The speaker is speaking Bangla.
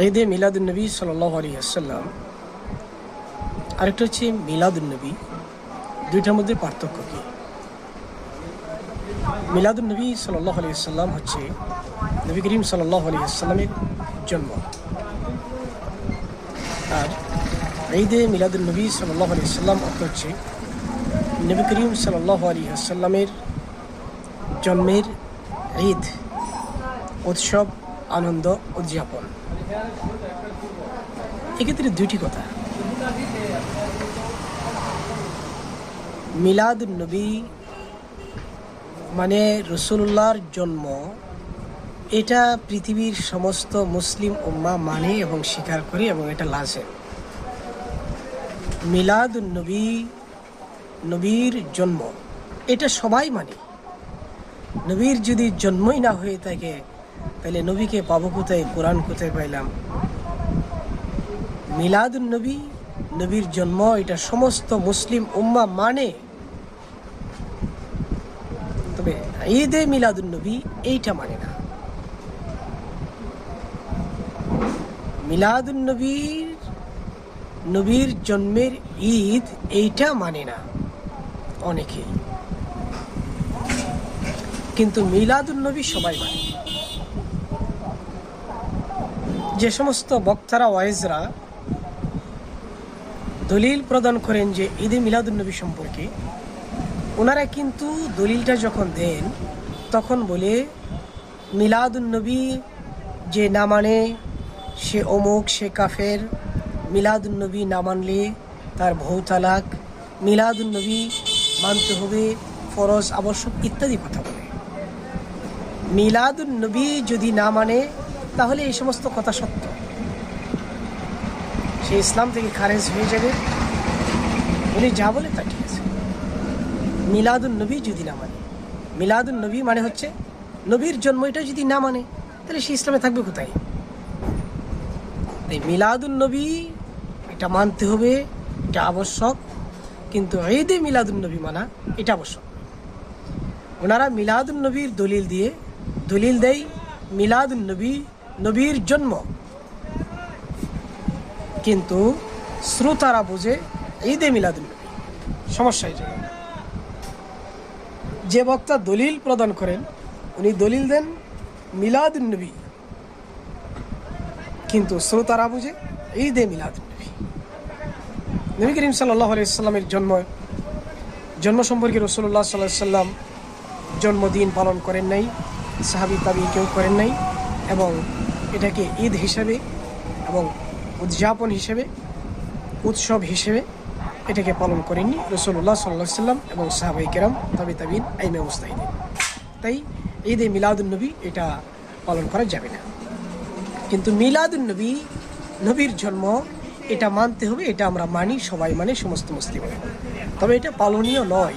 ঈদে মিলাদুলনবী সাল্লাহ আলী আসাল্লাম আরেকটা হচ্ছে মিলাদুলনবী দুইটার মধ্যে পার্থক্য কী? মিলাদুলনবী সাল্লাহ আলী আসাল্লাম হচ্ছে নবী করিম সাল্লাহ আলী আসাল্লামের জন্ম। আর ঈদে মিলাদুলনবী সাল্লাহ আলী আসাল্লাম অর্থ হচ্ছে নবী করিম সাল্লাহ আলী আসাল্লামের জন্মের ঈদ, উৎসব, আনন্দ, উদযাপন। এক্ষেত্রে দুইটি কথা। মিলাদ নবী মানে রসুল্লাহর জন্ম, এটা পৃথিবীর সমস্ত মুসলিম উম্মা মানে এবং স্বীকার করে এবং এটা লাজে। মিলাদ নবী, নবীর জন্ম, এটা সবাই মানে। নবীর যদি জন্মই না হয়ে থাকে তাহলে নবীকে পাবো কোথায় কোরআন কোথায় পাইলাম মিলাদুন নবী নবীর জন্ম এটা সমস্ত মুসলিম উম্মা মানে তবে ঈদে মিলাদুন নবী এইটা মানে না মিলাদুন নবীর নবীর জন্মের ঈদ এইটা মানে না অনেকেই কিন্তু মিলাদুন নবী সবাই মানে যে সমস্ত বক্তারা ওয়াইজরা দলিল প্রদান করেন যে ঈদে মিলাদুন্নবী সম্পর্কে, ওনারা কিন্তু দলিলটা যখন দেন, তখন বলে, মিলাদুন্নবী যে না মানে সে অমুক, সে কাফের, মিলাদুন্নবী না মানলে তার ভৌ তালাক, মিলাদুন্নবী মানতে হবে, ফরজ, আবশ্যক ইত্যাদি কথা বলে। মিলাদুন্নবী যদি না মানে তাহলে এই সমস্ত কথা সত্য। সে ইসলাম থেকে খারেজ হয়ে যাবে। উনি যা বলে তা ঠিক আছে। মিলাদুন নবী যদি না মানে। মিলাদুন নবী মানে হচ্ছে নবীর জন্ম এটা যদি না মানে তাহলে সে ইসলামে থাকবে কোথায়? তাই মিলাদুন নবী, এটা মানতে হবে, এটা আবশ্যক। কিন্তু ঈদে মিলাদুন নবী মানা, এটা আবশ্যক। ওনারা মিলাদুন নবীর দলিল দিয়ে দলিল দেয়, মিলাদুন নবী নবীর জন্ম। কিন্তু শ্রোতারা বোঝে, ঈদে মিলাদুল নবী। সমস্যা। যে বক্তা দলিল প্রদান করেন, উনি দলিল দেন মিলাদুল নবী। কিন্তু শ্রোতারা বুঝে, ঈদে মিলাদুল নবী। নবী করিম সাল্লাহ আলাইসাল্লামের জন্ম জন্ম সম্পর্কে রসুল্লাহ সাল্লাহ সাল্লাম জন্মদিন পালন করেন নাই সাহাবি তাবি কেউ করেন নাই, এবং এটাকে ঈদ হিসেবে এবং উদযাপন হিসেবে, উৎসব হিসেবে এটাকে পালন করেননি রসুল্লাহ সাল্লাহ সাল্লাম এবং সাহাবাই কেরাম, তাবি তাবিন, আইমে মুস্তাহিদিন তাই ঈদে মিলাদুলনবী এটা পালন করা যাবে না। কিন্তু মিলাদুলনবী নবীর জন্ম এটা মানতে হবে, এটা আমরা মানি, সবাই মানে সমস্ত মুসলিম তবে এটা পালনীয় নয়।